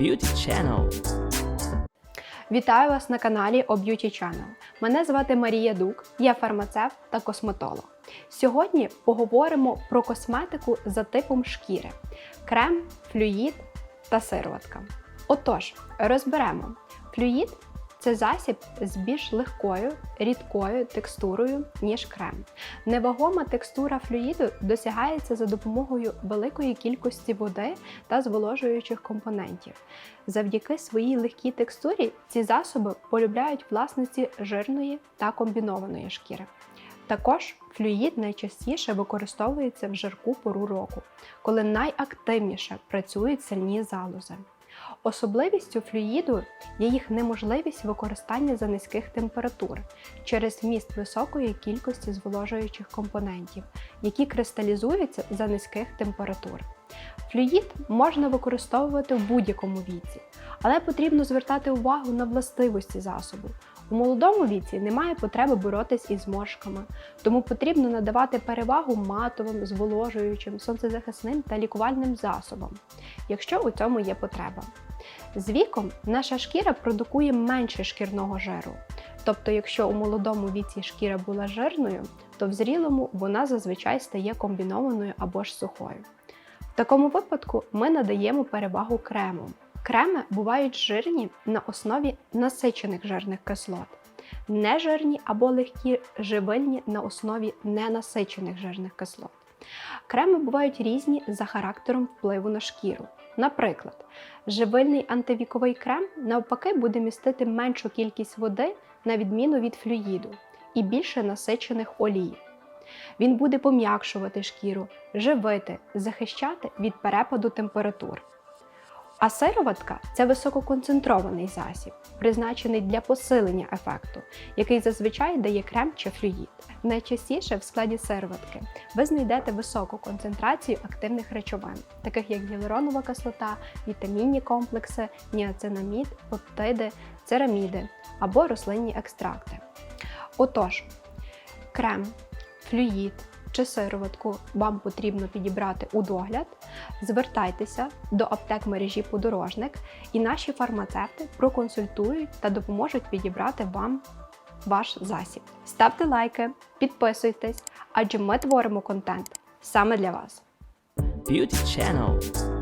Beauty Channel. Вітаю вас на каналі о Beauty Channel. Мене звати Марія Дук, я фармацевт та косметолог. Сьогодні поговоримо про косметику за типом шкіри: крем, флюїд та сироватка. Отож, розберемо. Флюїд це засіб з більш легкою, рідкою текстурою, ніж крем. Невагома текстура флюїду досягається за допомогою великої кількості води та зволожуючих компонентів. Завдяки своїй легкій текстурі ці засоби полюбляють власниці жирної та комбінованої шкіри. Також флюїд найчастіше використовується в жарку пору року, коли найактивніше працюють сильні залози. Особливістю флюїду є їх неможливість використання за низьких температур через вміст високої кількості зволожуючих компонентів, які кристалізуються за низьких температур. Флюїд можна використовувати в будь-якому віці, але потрібно звертати увагу на властивості засобу. У молодому віці немає потреби боротись із зморшками, тому потрібно надавати перевагу матовим, зволожуючим, сонцезахисним та лікувальним засобам, якщо у цьому є потреба. З віком наша шкіра продукує менше шкірного жиру. Тобто, якщо у молодому віці шкіра була жирною, то в зрілому вона зазвичай стає комбінованою або ж сухою. В такому випадку ми надаємо перевагу кремам. Креми бувають жирні на основі насичених жирних кислот, нежирні або легкі живильні на основі ненасичених жирних кислот. Креми бувають різні за характером впливу на шкіру. Наприклад, живильний антивіковий крем навпаки буде містити меншу кількість води на відміну від флюїду і більше насичених олій. Він буде пом'якшувати шкіру, живити, захищати від перепаду температур. А сироватка це висококонцентрований засіб, призначений для посилення ефекту, який зазвичай дає крем чи флюїд. Найчастіше в складі сироватки ви знайдете високу концентрацію активних речовин, таких як гіалуронова кислота, вітамінні комплекси, ніацинамід, пептиди, цераміди або рослинні екстракти. Отож, крем, флюїд чи сироватку вам потрібно підібрати у догляд, звертайтеся до аптек мережі подорожник, і наші фармацевти проконсультують та допоможуть підібрати вам ваш засіб. Ставте лайки, підписуйтесь, адже ми творимо контент саме для вас. Beauty Channel.